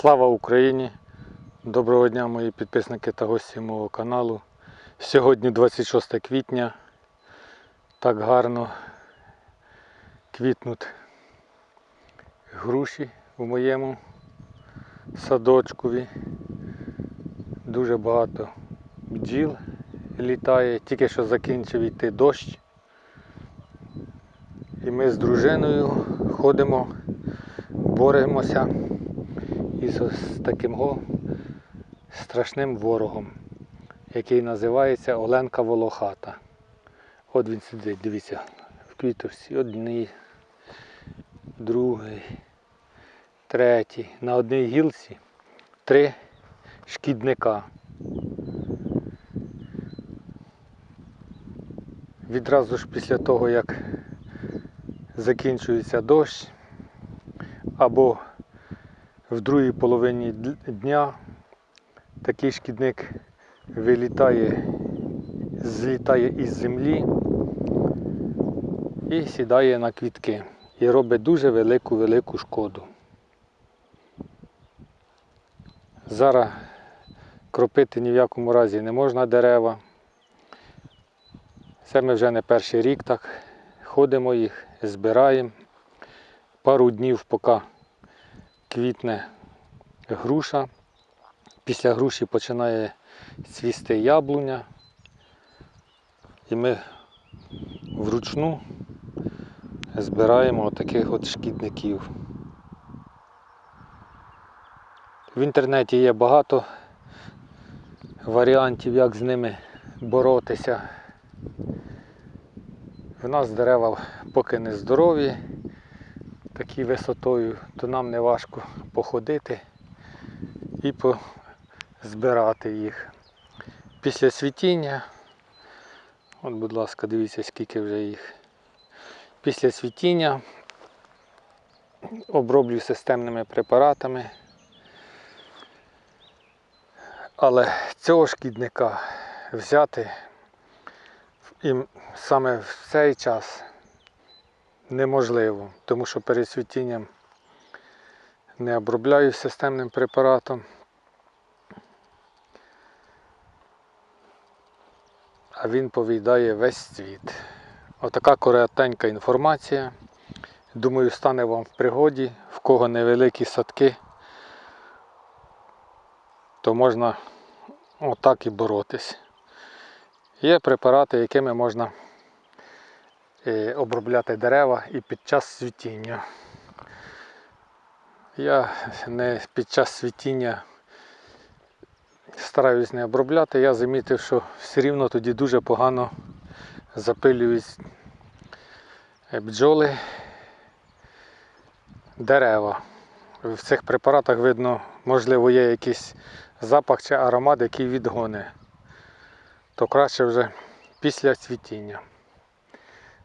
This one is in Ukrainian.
Слава Україні! Доброго дня мої підписники та гості мого каналу. Сьогодні 26 квітня. Так гарно квітнуть груші у моєму садочкові. Дуже багато бджіл літає, тільки що закінчив йти дощ. І ми з дружиною ходимо, боремося із ось таким го страшним ворогом, який називається Оленка Волохата. От він сидить, дивіться, в квіточці одній, другий, третій. На одній гілці три шкідника. Відразу ж після того, як закінчується дощ, або в другій половині дня такий шкідник вилітає, злітає із землі і сідає на квітки і робить дуже велику велику шкоду. Зараз кропити ні в якому разі не можна дерева. Це ми вже не перший рік так ходимо їх, збираємо. Пару днів, поки квітне груша. Після груші починає цвісти яблуня. І ми вручну збираємо отаких от шкідників. В інтернеті є багато варіантів, як з ними боротися. В нас дерева поки не здорові, такі висотою, то нам не важко походити і позбирати їх. Після світіння, от, будь ласка, дивіться, скільки вже їх. Після світіння оброблю системними препаратами. Але цього шкідника взяти і саме в цей час неможливо, тому що перед світінням не обробляю системним препаратом. А він повідає весь світ. Отака коротенька інформація. Думаю, стане вам в пригоді, в кого невеликі садки, то можна отак і боротись. Є препарати, якими можна обробляти дерева і під час світіння. Я не під час світіння стараюсь не обробляти, я замітив, що все рівно тоді дуже погано запилюють е, бджоли дерева. В цих препаратах видно, можливо, є якийсь запах чи аромат, який відгоне. То краще вже після цвітіння.